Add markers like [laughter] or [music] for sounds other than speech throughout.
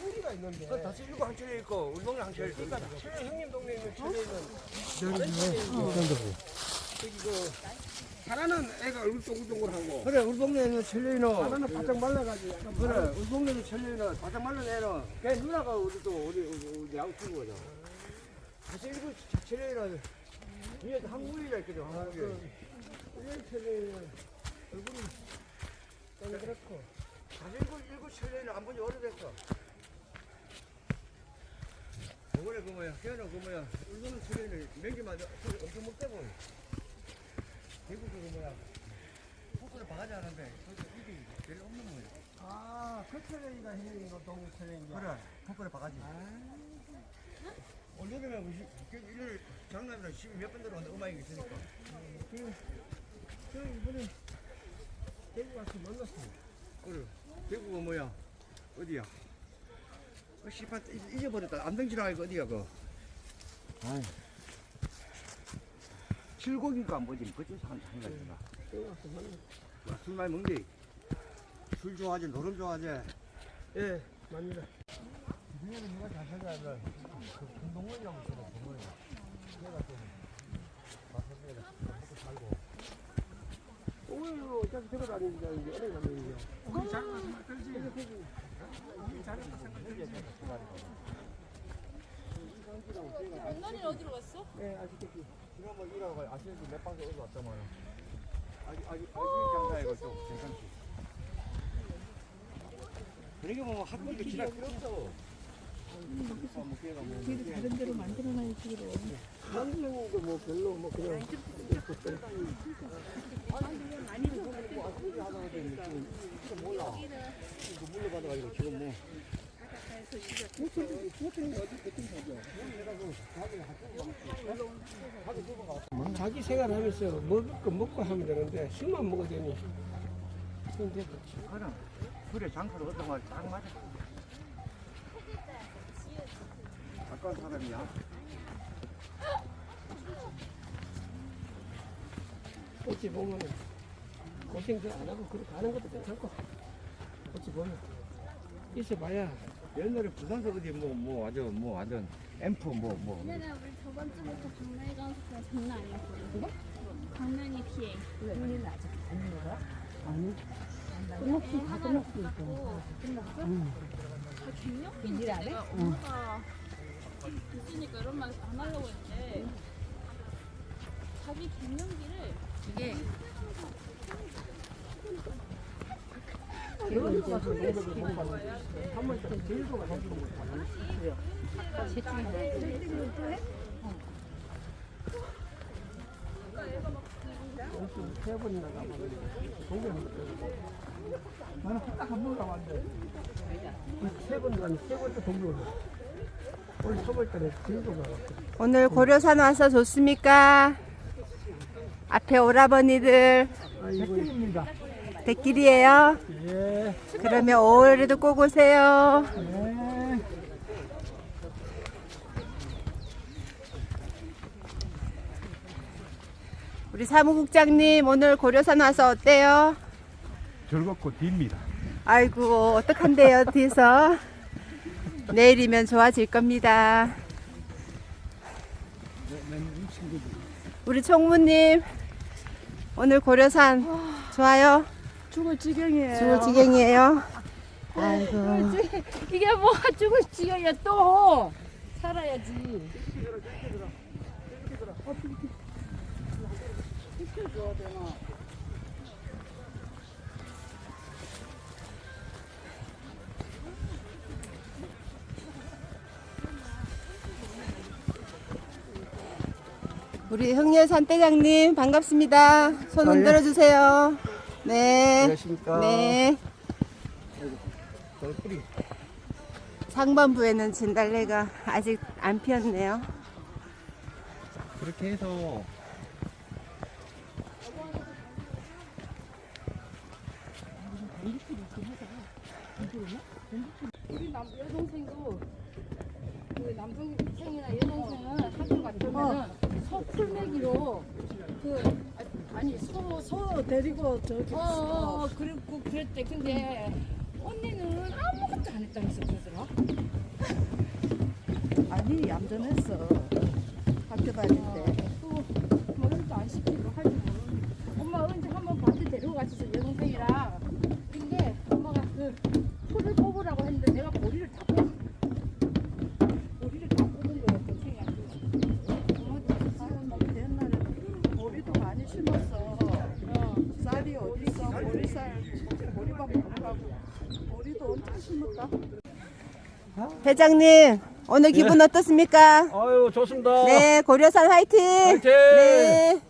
소리가 있는데. 그 다시 일곱 항철에 있고 우리 동네 있고 그러니까 철 형님 동네에 있는 철에는 저기 그 하나는 애가 얼굴 동글동글하고 그래 우리 동네에는 철려있는 하나는 바짝 말라가지고 약간 그래. 우리 동네는 철려있는 바짝 말른 애는 걔 누나가 우리 또 우리 우리, 우리 야구 친구거든 다시 일곱 철려있는 위에 한국이라 있거든 한국이 일년 철에는 얼굴이 동그랗고. 다시 일곱 일곱 철려있는 안 본지 오래됐어 요번에 그 뭐야 걔는 그 뭐야 우리 동네 철려있는 명기만 엄청 먹대고 대구 그 뭐야 포크를 바가지 하는데 거기 입이 별로 없는 거야 아, 그 철이가 형님 동네 철인데. 그래, 포크를 바가지. 올 여름에 무시, 그 일요일 장남이랑 시비 몇번 들어오는데 음악이 있으니까. 저 이번에 대구 가서 만났어요. 그래, 대구가 뭐야? 어디야? 그 씨발 잊- 잊어버렸다. 안동지라 이거 어디야 그? 아이. 칠곡인가 안 보지? 그쪽 한 가서 만났어요. 술 많이 먹니? 술 좋아하지, 노름 좋아하지. 예, 살아야 그. 오늘 어차피 저거 다니는 게 아니고 어디 가는 게. 우리 잘 가서 그렇지. 우리 잘 가서 장난이 어디로 갔어? 네, 아시겠지. 지난번 일하고 아시는지 몇 방송 어디 왔다만. 아직 아직 아직 장사이고 좀 괜찮지. 그러게 뭐 학교도 지날 필요 없어. 그래도 다른 데로 만들어놔야지 그래. 남편도 뭐 별로 뭐 그냥 물려받아가지고 지금 뭐. 자기 생활하면서 먹을 거 먹고 하면 되는데 술만 먹어야 되니. 근데 그래. 장사도 어떤 말딱 맞아. 가까운 사람이야. 어찌 보면 고생도 안 하고 그렇게 가는 것도 괜찮고 어찌 보면 있어봐야 옛날에 부산서 어디 뭐 뭐 완전 뭐 완전 앰프 뭐뭐 옛날에 우리 저번 주부터 강남에 가서 장난 아니었거든. 강남이 피해. 눈이 나죠. 아니. 끝났지. 다 끝났지. 끝났어? 다 갱년기인데? 내가 엄마가 있으니까 이런 말 안 하려고 했는데 자기 갱년기를 이게 세 번이나 가봤는데 동경이 나는 딱 한 번 가봤는데 세번 가니 세 번째 동경 오늘 고려산 와서 좋습니까? 앞에 오라버니들 대길이에요. 예 그러면 5월에도 꼭 오세요. 예. 우리 사무국장님 오늘 고려산 와서 어때요? 즐겁고 딥니다. 아이고 어떡한데요 뒤에서 내일이면 좋아질 겁니다. 우리 총무님 오늘 고려산 좋아요? 죽을 지경이에요. 죽을 지경이에요. 아이고 이게 뭐가 죽을 지경이야 또. 살아야지. 우리 흥렬산 대장님 반갑습니다. 손 흔들어 주세요. 네. 안녕하십니까 네. 뿌리 상반부에는 진달래가 아직 안 피었네요. 그렇게 해서 우리 남 여동생도 데리고 저기 어, 어, 그리고 그랬대. 근데 언니는 아무것도 안 했다고 했어, 그러더라. 아니 얌전했어. 학교 다닐 때. 어, 또, 뭐, 일도 안 시키고 할줄 모르 뭐. 회장님, 오늘 기분 어떻습니까? 아유 좋습니다. 네, 고려산 화이팅! 화이팅! 네.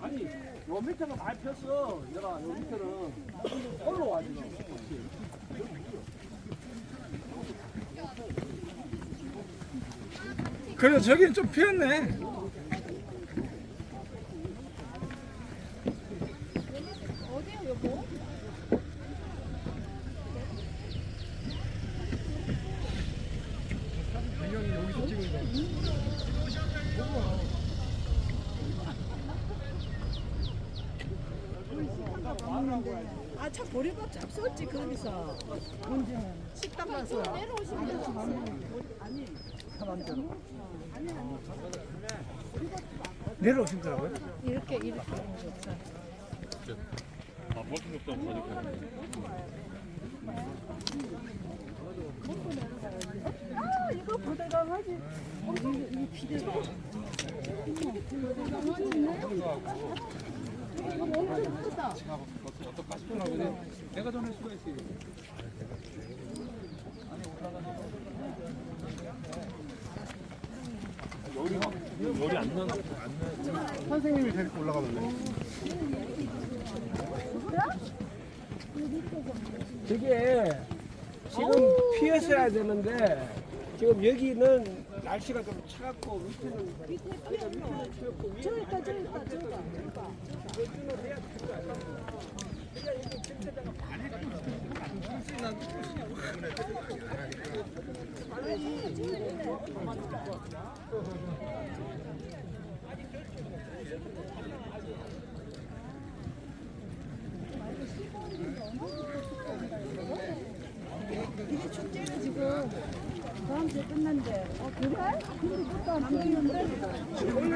아니 요 밑에는 많이 폈어. 내가 요 밑에는 올라와 지금. 그래 저긴 좀 피었네. 어디요 여보? 아참 보리밥 잡수었지 거기서. 문제는 식당 가서. 아니 내려오신 거라고요? 이렇게 이렇게. 아 이거 부대감하지 내가 전할 수가 있어. 선생님이 데리고 올라가던데. 저게 지금 피었어야 되는데 지금 여기는 날씨가 좀 차갑고 밑에는 추웠고 위에는 저기 있다 저기 있다 저기 있다 이게 축제가 지금 다음 주에 끝난대 어 그래? 근데 그것도 안 끝났는데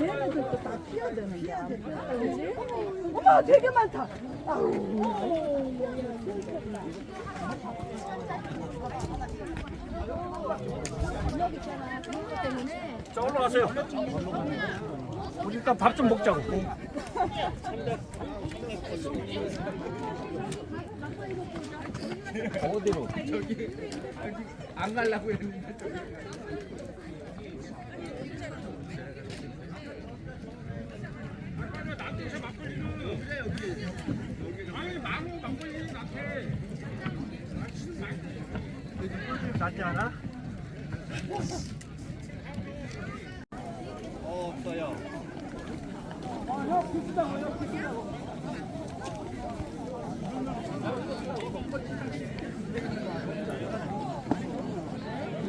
얘네들도 다 피어야 되는데 그지? 어머 되게 많다 자 올라가세요. 우리 일단 밥 좀 먹자고. 어디로? 안 가려고 했는데. 낫지 않아? 어, 없어요.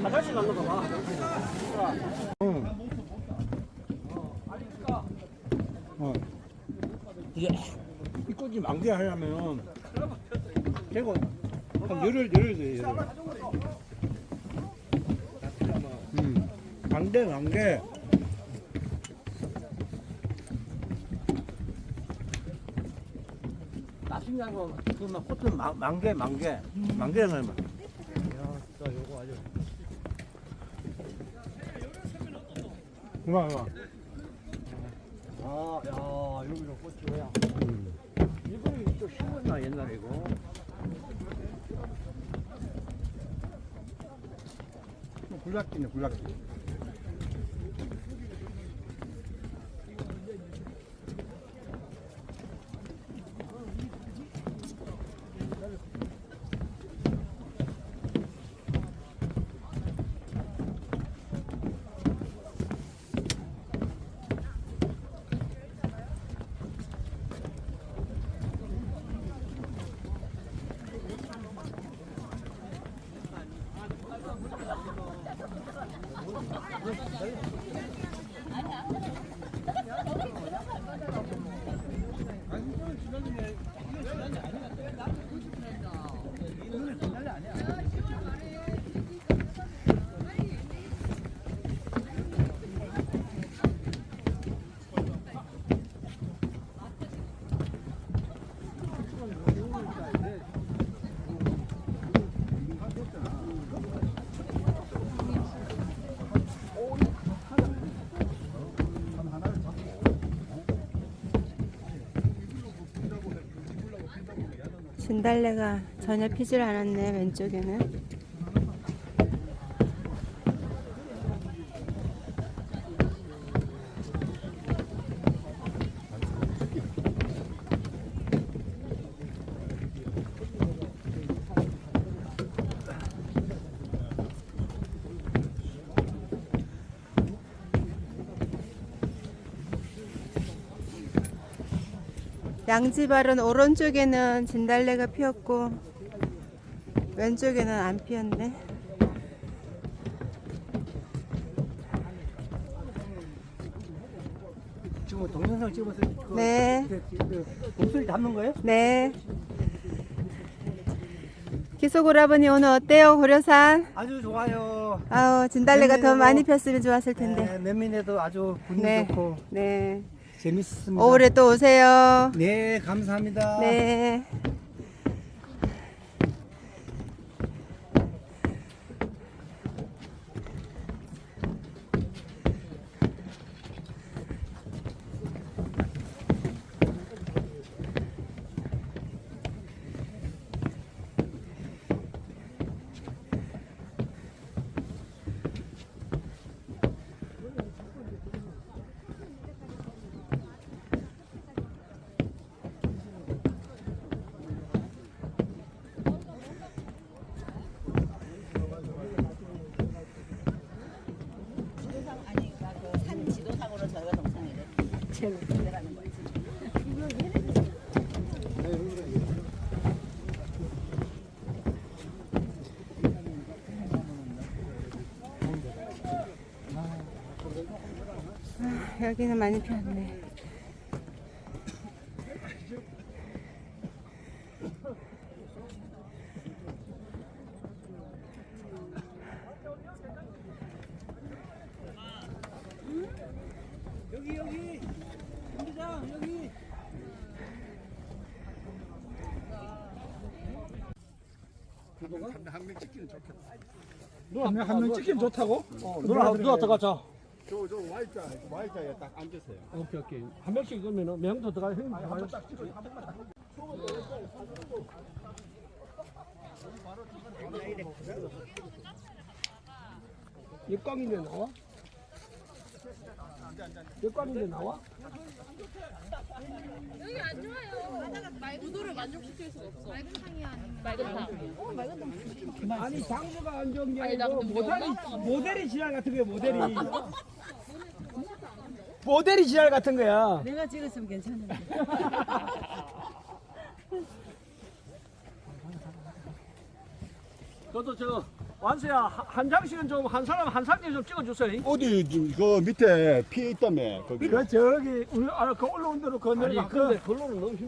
화장실 가는 거 봐. 어. 이제 이 꽃이 만개하려면 제가 한 열흘 열흘. 열흘. 음. 만개 만개. 나중에하고 그막 꽃은 만- 만개 만개 만개는 얼마? 그만 그만. 아, 야, 여기로 꽃이 이거 또 심었나 옛날에 이거? 굴락기네 굴락기. 진달래가 전혀 피질 않았네 왼쪽에는 양지발은 오른쪽에는 진달래가 피었고 왼쪽에는 안 피었네. 지금 동영상 찍어서 그, 네, 그, 그 목소리 담는 거예요? 네. 기소고라버니 오늘 어때요 고려산? 아주 좋아요. 아우 진달래가 더 네, 많이 뭐, 폈으면 좋았을 텐데. 네, 맨민에도 아주 분위기 네, 좋고 네. 재밌습니다. 올해 또 오세요. 네, 감사합니다. 네. 아, 여기는 많이 피었네. 여기 여기 경기장 여기 누나 한명 찍히면 좋다고? 누나 누나 들어가자. 저저 Y자 Y자에 딱 앉으세요. 오케이 오케이. 한 명씩 그러면은 명도 들어가 형님 들어가요. 역광인데 나와? 역광인데 나와? 아 니 장소가 안 좋은 게 아니고 모델이 모델이 지랄 같은 거야 모델이. 모델이 지랄 같은 거야. 내가 찍었으면 괜찮은데. [laughs] 저도 저 완수야 한- 한 장씩은 좀 한 사람 한 상씩 좀 찍어주세요. 어디 지금 그 밑에 피해 있다며 거기. 그 저기 우리 아, 그 올라온 대로 그 내려가 아니 근데 걸로는 너무 힘